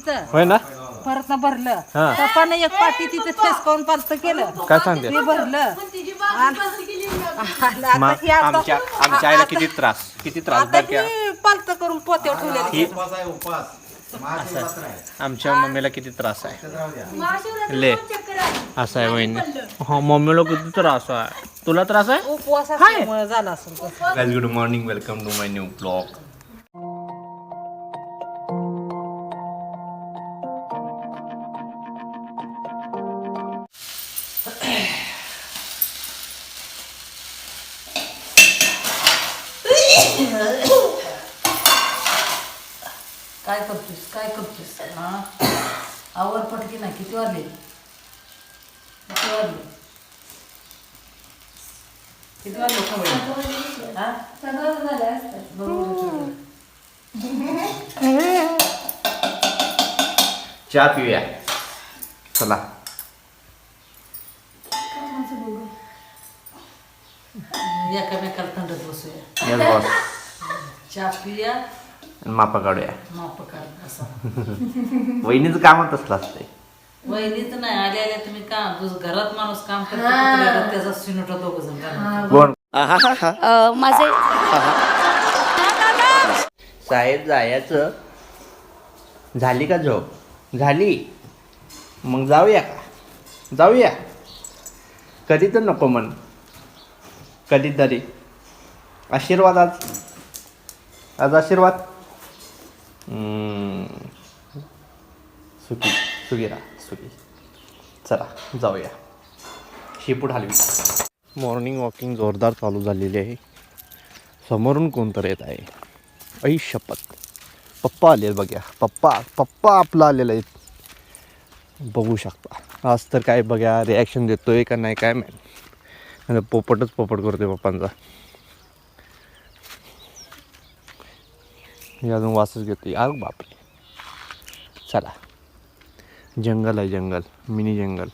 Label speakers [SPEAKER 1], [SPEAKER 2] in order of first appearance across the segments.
[SPEAKER 1] तिथं.
[SPEAKER 2] होय ना?
[SPEAKER 1] परत ना भरलं.
[SPEAKER 2] हा.
[SPEAKER 1] पप्पानं एक पाठी तिथं ठेसकावून पालत केलं.
[SPEAKER 2] काय सांगते?
[SPEAKER 1] ते भरलं. आणि- आणि आता
[SPEAKER 2] मा-
[SPEAKER 1] हे आता-
[SPEAKER 2] आमच्या आमच्या आईला किती त्रास किती त्रास
[SPEAKER 1] आता
[SPEAKER 2] बरं का?
[SPEAKER 1] ही पालत करून पोत्यावर ठेवलेलं.
[SPEAKER 2] ही
[SPEAKER 3] उपास आहे उपास. महाशिवरात्र आहे.
[SPEAKER 2] आमच्या मम्मीला किती त्रास आहे.
[SPEAKER 3] तर राहू द्या.
[SPEAKER 2] ले. असं आहे वहिनी. हो मम्मीला किती त्रास आहे. तुला त्रास आहे?
[SPEAKER 1] उपवास झाला असेल.
[SPEAKER 2] Guys good morning welcome to my new blog
[SPEAKER 1] ना किती वाजले? किती वाजले? किती खबर हा? बरोबर आहे.
[SPEAKER 2] चहा पिऊया. चला.
[SPEAKER 1] एकामेकाला बसूया.
[SPEAKER 2] Yes boss.
[SPEAKER 1] चहा पिया
[SPEAKER 2] मापा काढूया.
[SPEAKER 1] माप काढ असं
[SPEAKER 2] वहिनीचं कामच असलं असते
[SPEAKER 1] वहिनीच नाही आल्या आल्या तुम्ही काम दुस- घरात माणूस काम करतो त्याचा सिनोटा दोघ जण घालून.
[SPEAKER 2] कोण?
[SPEAKER 4] अ, माझे
[SPEAKER 2] शाळेत जायचं. झाली का झोप? झाली. मग जाऊया का? जाऊया. कधी तर नको म्हण. कधीतरी. आशीर्वाद आज. आज आशीर्वाद? हम्म. सुखी सुखी राहा. सुखी चला जाऊया. शेपूट हलवी. मॉर्निंग वॉकिंग जोरदार चालू झालेली आहे. समोरून कोणतरी येत आहे? ऐ शपथ. पप्पा आले बघ्या. पप्पा पप्पा आपला आलेला आहे. बघू शकता. आज तर काय बघ्या रिॲक्शन देतो आहे का नाही काय मॅन पोपटच पोपट करतोय पप्पांचा. हे अजून वासच घेतोय. अरे बापरे. चला. जंगल आहे जंगल मिनी जंगल.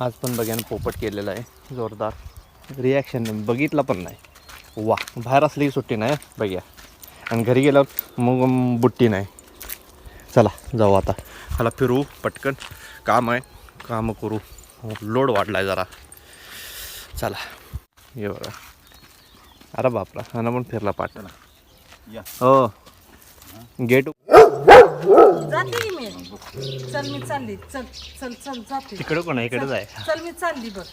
[SPEAKER 2] आज पण बघ्यानं पोपट केलेला आहे जोरदार. रिॲक्शन नाही बघितला पण नाही. वा बाहेर असली की सुट्टी नाही बघ्या. आणि घरी गेल्यावर मग बुट्टी नाही. चला जाऊ आता. मला फिरू पटकन. काम आहे कामं करू. लोड वाढला आहे जरा. चला. ये बघा. अरे बापरा ह्यानं पण फिरला पाठ हो. गेट
[SPEAKER 1] जाते की मी? चल मी चालली. चल चल चल जाते.
[SPEAKER 2] तिकडं कोण आहे? इकडेच आहे
[SPEAKER 1] चल मी चालली बघ.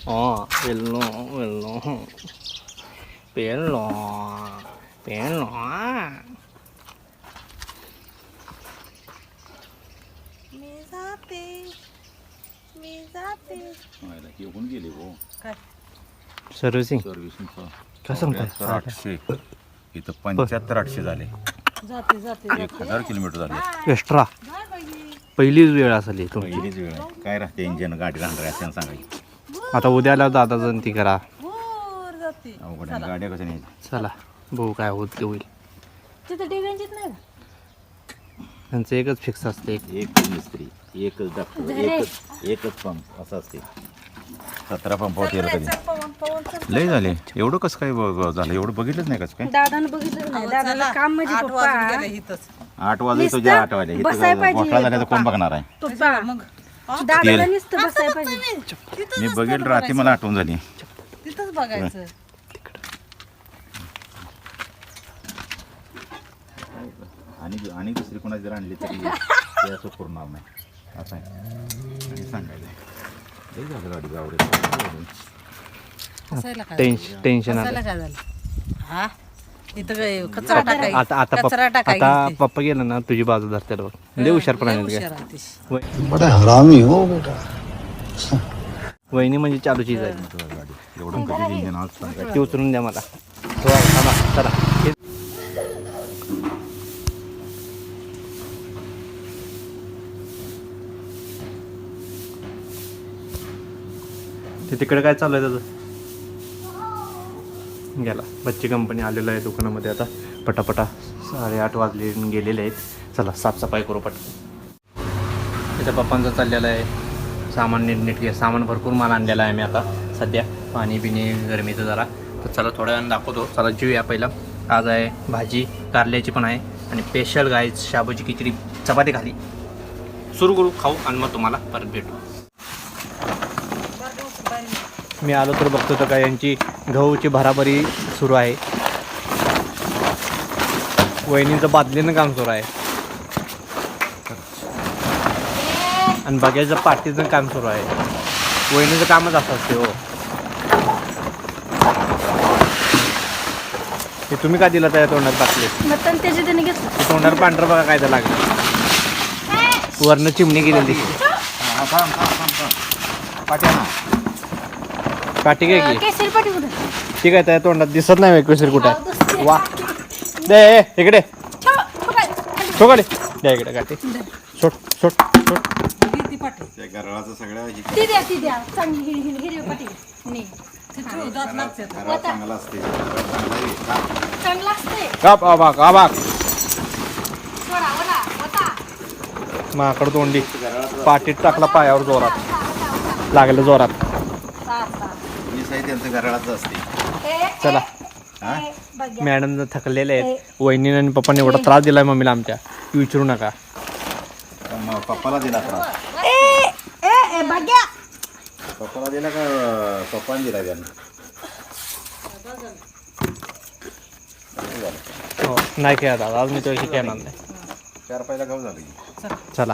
[SPEAKER 1] मी जाते. मी जाते.
[SPEAKER 3] गेले हो?
[SPEAKER 1] काय?
[SPEAKER 2] सर्व्हिसिंग
[SPEAKER 3] सर्व्हिसिंग
[SPEAKER 2] काय? सांगताय
[SPEAKER 3] आठशे इथं पंच्याहत्तर आठशे झाले.
[SPEAKER 1] जाते जाते
[SPEAKER 3] एक हजार किलोमीटर झाले.
[SPEAKER 2] एक्स्ट्रा पहिलीच वेळ असेल तुमची.
[SPEAKER 3] पहिलीच वेळ. आहे काय राहते इंजन गाडी राहणार आहे असं सांगायचं.
[SPEAKER 2] आता उद्याला दादा जण ती करा
[SPEAKER 1] जाते.
[SPEAKER 3] अवघड आहे. गाड्या कसं नाही
[SPEAKER 2] चला भाऊ काय होत ते होईल.
[SPEAKER 4] तिथं डिग्रंजीत नाही का?
[SPEAKER 2] त्यांचं एकच फिक्स असते. एक
[SPEAKER 3] एकच मिस्त्री एकच डॉक्टर एकच एकच पंप असं असते. सतरा पंपावर केलं कधी. लय झाले. एवढं कसं काय ब- झालं? एवढं बघितलंच नाही कसं काय?
[SPEAKER 4] दादानं बघितलं नाही. दादाला काम म्हणजे
[SPEAKER 1] आठ
[SPEAKER 4] पप्पा.
[SPEAKER 1] वाजून गेले इथंच.
[SPEAKER 3] आठ वाजले तुझ्या आठ वाजले.
[SPEAKER 4] बसाय
[SPEAKER 3] इथं
[SPEAKER 4] पाहिजे.
[SPEAKER 3] मोठा झाल्याचं कोण बघणार आहे?
[SPEAKER 4] पप्पा.
[SPEAKER 1] मग.
[SPEAKER 4] दादाला नुसतं बसायला पाहिजे.
[SPEAKER 1] तिथंच
[SPEAKER 3] मी बघेल रात्री मला आठवण झाली.
[SPEAKER 1] तिथंच बघायचं.
[SPEAKER 3] आणि आणि दुसरी कोणाची जर आणली तरी ते असं पुरणार नाही. असं आहे. आणि सांगायचं लय झालं गाडी गावडे
[SPEAKER 1] हसायला काय
[SPEAKER 2] टेन्शन टेन्शन
[SPEAKER 1] हसायला
[SPEAKER 2] आलं
[SPEAKER 1] काय झालं हा इथं काय कचरा टाकाय
[SPEAKER 2] आता आता
[SPEAKER 1] कचरा
[SPEAKER 2] पप्पा आता पप्पा गेला ना तुझी बाजू धरते बघ लय हुशार प्राणी
[SPEAKER 5] बड़ा हरामी हो बेटा
[SPEAKER 2] वहिनी म्हणजे चालू चीज आहे
[SPEAKER 3] गाडी एवढं कधी इंजन आज सांगायचं
[SPEAKER 2] ती उचलून द्या मला हो, थांबा, चला हे- ते तिकडे काय चालू आहे त्याचं? गेला. बच्ची कंपनी आलेलं आहे दुकानामध्ये आता. पटापटा साडेआठ वाजले गेलेले आहेत. चला साफसफाई करू पट त्याच्या पप्पांचं चाललेलं आहे. सामान नीटनेटके सामान भरपूर माल आणलेला आहे मी आता. सध्या पाणी बिणी गरमीचं जरा. तर चला थोड्या वेळानं दाखवतो. चला जेऊया या पहिला. आज आहे भाजी कारल्याची पण आहे. आणि स्पेशल गाय शाबूची खिचडी चपाती खाली. सुरू करू खाऊ आणि मग तुम्हाला परत भेटू. मी आलो तर बघतो तर काय यांची गहूची भराभरी सुरू आहे. वहिनीचं बादलीनं काम सुरू आहे. आणि बघायचं पाठीचं काम सुरू आहे. वहिनीचं कामच असं असते हो. हे तुम्ही का दिलं त्या तोंडात
[SPEAKER 4] घेतलं.
[SPEAKER 2] ते तोंडावर पांढरं बघा काय तर लागलं. वरनं चिमणी गेलेली दिसते
[SPEAKER 3] हा, थांब थांब थांब थांब पाट्या ना
[SPEAKER 2] काठी काय की.
[SPEAKER 4] केसरी पाठी कुठे?
[SPEAKER 2] ठीक आहे त्या तोंडात दिसत नाही वेगवेगळी कुठे आहे. वा. दे ए, इकडे. द्या इकडे काठी. सोड सोड सोड.
[SPEAKER 1] किती पाठी.
[SPEAKER 3] त्या गरळाचं सगळ्या ही
[SPEAKER 4] ती द्या ती द्या. चांगली हिरवी हिरवी हिरवी पाठी. नाही
[SPEAKER 1] ते दात लागते
[SPEAKER 3] गरळा चांगला असते. चांगला आहे. का?
[SPEAKER 4] चांगलं असते.
[SPEAKER 2] काप आबाक आबाक
[SPEAKER 4] सोडा वडा वता.
[SPEAKER 2] माकड तोंडी. पाठीत टाकला पायावर जोरात. लागलं जोरात.
[SPEAKER 3] त्यांचं गरळाचं असते.
[SPEAKER 2] चला.
[SPEAKER 3] हा?
[SPEAKER 2] मॅडम थकलेले आहेत वहिनीने आणि पप्पाने एवढा त्रास दिलाय मम्मीला आमच्या. की विचारू नका.
[SPEAKER 3] मग पप्पाला दिला त्रास.
[SPEAKER 4] ए ए बघ्या.
[SPEAKER 3] पप्पाला दिला का पप्पाने दिला त्यानं
[SPEAKER 2] हो नाही खेळत आता. आज मी तो खेळणार नाही.
[SPEAKER 3] चार पहिला गाव झालं.
[SPEAKER 2] चला.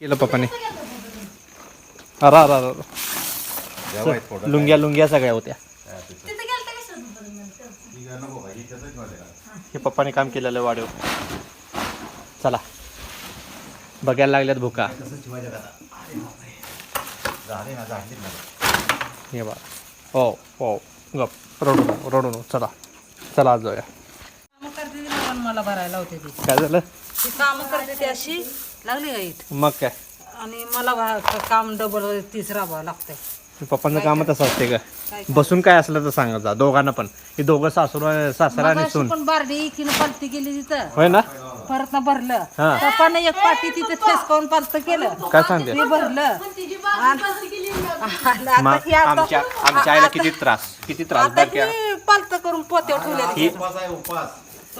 [SPEAKER 2] केलं पप्पाने. अरा अरा लुंग्या लुंग्या सगळ्या होत्या. हे पप्पाने काम केलेलं आहे वाढीव चला. बघायला लागल्यात भुका. हे बघा. हो हो. गप. रडू नको रडू नको. चला. चला आज जाऊया.
[SPEAKER 1] कामं करते ती पण मला भरायला होते ती.
[SPEAKER 2] काय झालं?
[SPEAKER 1] ती कामं करते ती अशी. लागली का इट
[SPEAKER 2] मग काय?
[SPEAKER 1] आणि मला भा- काम डबल तीस राबावं लागतंय.
[SPEAKER 2] पप्पांचं काम तसं असते का? बसून काय असलं तर सांगा जा दोघांना पण. हे दोघं सासूर सासरा आणि सून.
[SPEAKER 1] पण बारडी पालती केली तिथं.
[SPEAKER 2] होय ना?
[SPEAKER 1] परत ना भरलं.
[SPEAKER 2] हा.
[SPEAKER 1] पप्पानं एक पाटी तिथे फेसकावून पालत केलं.
[SPEAKER 2] काय सांगते?
[SPEAKER 1] ते भरलं. आणि आता
[SPEAKER 2] मग
[SPEAKER 1] हे आता-
[SPEAKER 2] आमच्या आमच्या आईला किती त्रास किती त्रास
[SPEAKER 1] आता ही पालत करून पोत्यावर ठेवलेली.
[SPEAKER 2] ही
[SPEAKER 3] उपास आहे उपास.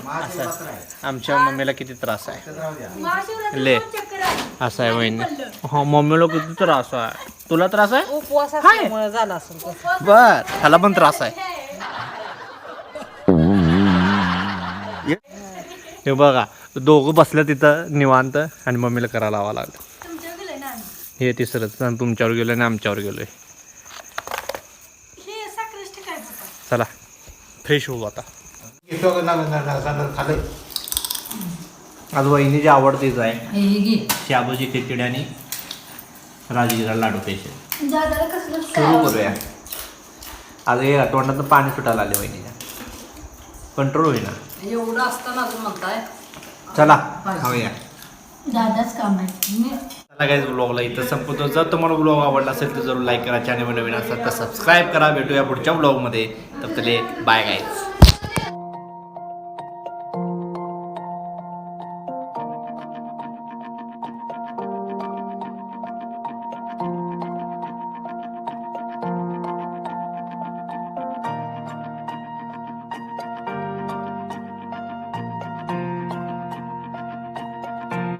[SPEAKER 3] महाशिवरात्र आहे.
[SPEAKER 2] आमच्या मम्मीला किती त्रास आहे.
[SPEAKER 3] इथं राहू द्या.
[SPEAKER 2] ले. असं आहे वहिनी. हो मम्मीला किती त्रास आहे. तुला त्रास आहे?
[SPEAKER 1] उपवास असल्यामुळे झाला असेल तो.
[SPEAKER 2] बर ह्याला पण त्रास आहे. हे बघा दोघं बसलं तिथं निवांत आणि मम्मीला करायला लावा लागलं. हे तिसरंच आणि तुमच्यावर गेलोय आणि आमच्यावर गेलोय. चला फ्रेश होऊ आता. आज वहिनीची आवडतीच आहे.
[SPEAKER 1] हे
[SPEAKER 2] शाबूची खिचडी आणि राजगिरा लाडू
[SPEAKER 4] दादाला कसलं
[SPEAKER 2] सुरू करूया. आज हे तोंडाचं पाणी सुटायला आले वहिनीच्या कंट्रोल होईना.
[SPEAKER 1] एवढं असताना अजून म्हणताय.
[SPEAKER 2] चला खाऊया.
[SPEAKER 4] दादाच काम आहे.
[SPEAKER 1] मी
[SPEAKER 2] चला काय ब्लॉगला इथं संपवतो. जर तुम्हाला ब्लॉग आवडला असेल तर जरूर लाईक करा. चॅनल नवीन असेल तर सबस्क्राईब करा. भेटूया पुढच्या ब्लॉगमध्ये तब तले बाय गाईज